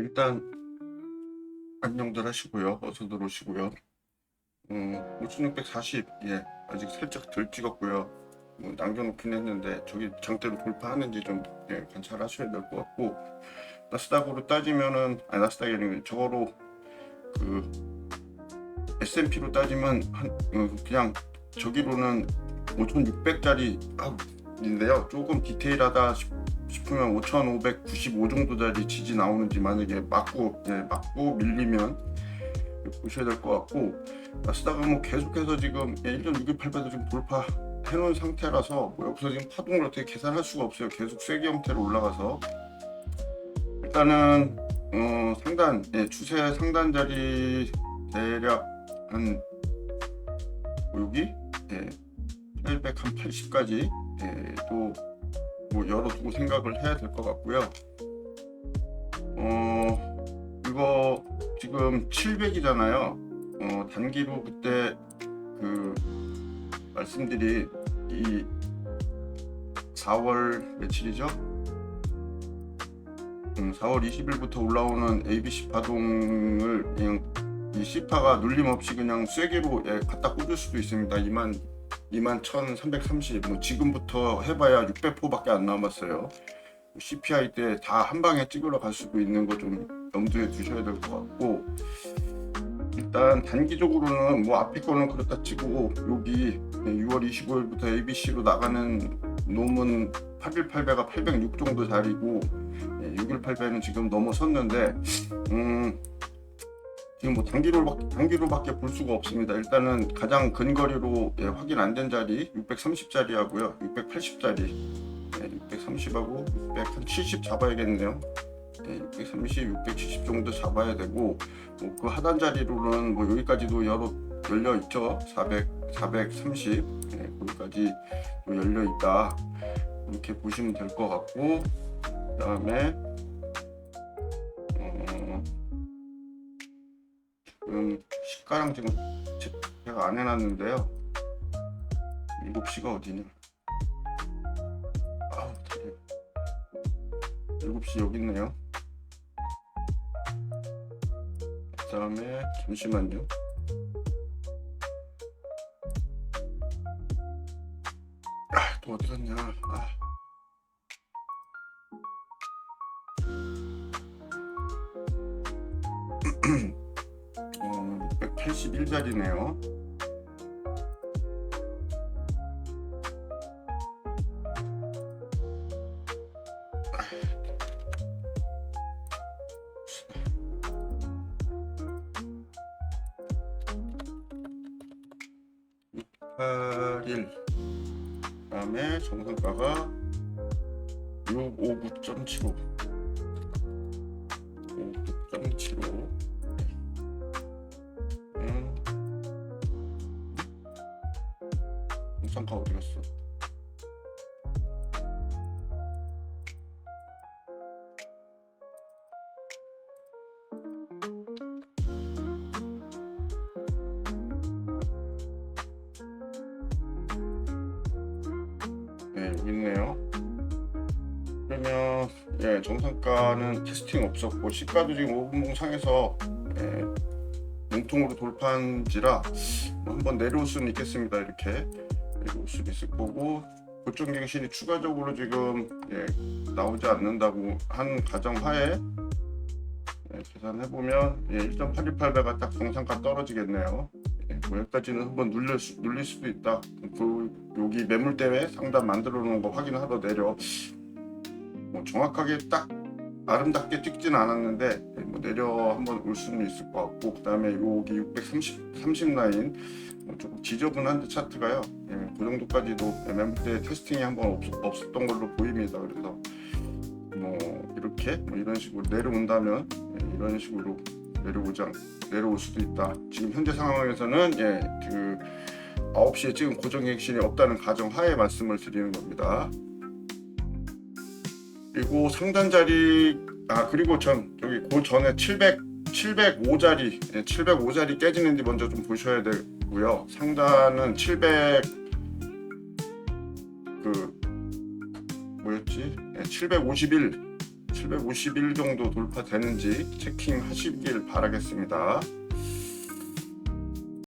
일단 안녕들 하시고요. 어서 들어오시고요. 음, 5640, 예, 아직 살짝 덜 찍었고요. 뭐 남겨놓긴 했는데 저기 장대로 돌파하는지 좀 예, 관찰하셔야 될 것 같고 나스닥으로 따지면은 아 나스닥이 아니고 저거로 그 S&P로 따지면 한 어, 그냥 저기로는 5,600짜리 인데요. 조금 디테일하다 싶- 싶으면 5,595 정도짜리 지지 나오는지 만약에 맞고 예, 맞고 밀리면 보셔야 될 것 같고 나스닥은 뭐 계속해서 지금 1.628배도 지금 돌파 해놓은 상태라서 뭐 여기서 지금 파동을 어떻게 계산할 수가 없어요. 계속 쐐기 형태로 올라가서 일단은 어, 상단 예, 추세 상단 자리 대략 한뭐 여기 예, 880까지 예, 또 뭐 열어두고 생각을 해야 될 것 같고요. 어 이거 지금 700이잖아요. 어 단기로 그때 그 말씀드린 이 4월 며칠이죠? 음, 4월 20일부터 올라오는 ABC 파동을 그냥 이 C파가 눌림 없이 그냥 쐐기로 예, 갖다 꽂을 수도 있습니다. 2만 2만 1,330. 뭐 지금부터 해봐야 600포밖에 안 남았어요. CPI 때 다 한 방에 찍으러 갈 수도 있는 거 좀 염두에 두셔야 될 것 같고 일단 단기적으로는 뭐 앞에 거는 그렇다 치고 여기 6월 25일부터 ABC로 나가는 놈은 818배가 806 정도 자리고 618배는 지금 넘어섰는데 음 지금 뭐 단기로밖에 단기로밖에 볼 수가 없습니다. 일단은 가장 근거리로 예, 확인 안 된 자리 630짜리 하고요, 680짜리 630하고 670 잡아야겠네요. 네, 630, 670 정도 잡아야 되고 뭐 그 하단 자리로는 뭐 여기까지도 열어 열려 있죠. 400, 430 네, 거기까지 또 열려 있다. 이렇게 보시면 될 것 같고 그 다음에 시가랑 지금 제- 제가 안 해놨는데요. 7시가 어디냐? 아우 다리. 7시 여기 있네요. 그 다음에 잠시만요. 아, 또 어디 갔냐? 아. 어, 681자리네요. 팔1 그다음에 정상가가 659.75 정상가 어디 갔어? 정상가는 테스팅 없었고 시가도 지금 5분봉 상에서 예, 몸통으로 돌파한지라 뭐 한번 내려올 수는 있겠습니다. 이렇게 내려올 수도 있을 거고 고점 갱신이 추가적으로 지금 예, 나오지 않는다고 한 가정하에 예, 계산해 보면 예, 1.828배가 딱 정상가 떨어지겠네요. 예, 뭐 여기까지는 한번 눌릴, 수, 눌릴 수도 있다. 그 여기 매물대회 상단 만들어 놓은 거 확인하러 내려 뭐 정확하게 딱 아름답게 찍지는 않았는데 예, 뭐 내려 한번 올 수는 있을 것 같고 그 다음에 여기 630 30 라인 뭐 조금 지저분한데 차트가요. 예, 그 정도까지도 매물대 테스팅이 한번 없, 없었던 걸로 보입니다. 그래서 뭐 이렇게 뭐 이런 식으로 내려온다면 예, 이런 식으로 내려오지 않, 내려올 수도 있다. 지금 현재 상황에서는 예, 그 9시에 지금 고정 갱신이 없다는 가정 하에 말씀을 드리는 겁니다. 그리고 상단 자리 아 그리고 전 여기 그 전에 700 705자리 705자리 깨지는지 먼저 좀 보셔야 되고요. 상단은 700 그 뭐였지? 예, 751 751 정도 돌파되는지 체킹하시길 바라겠습니다.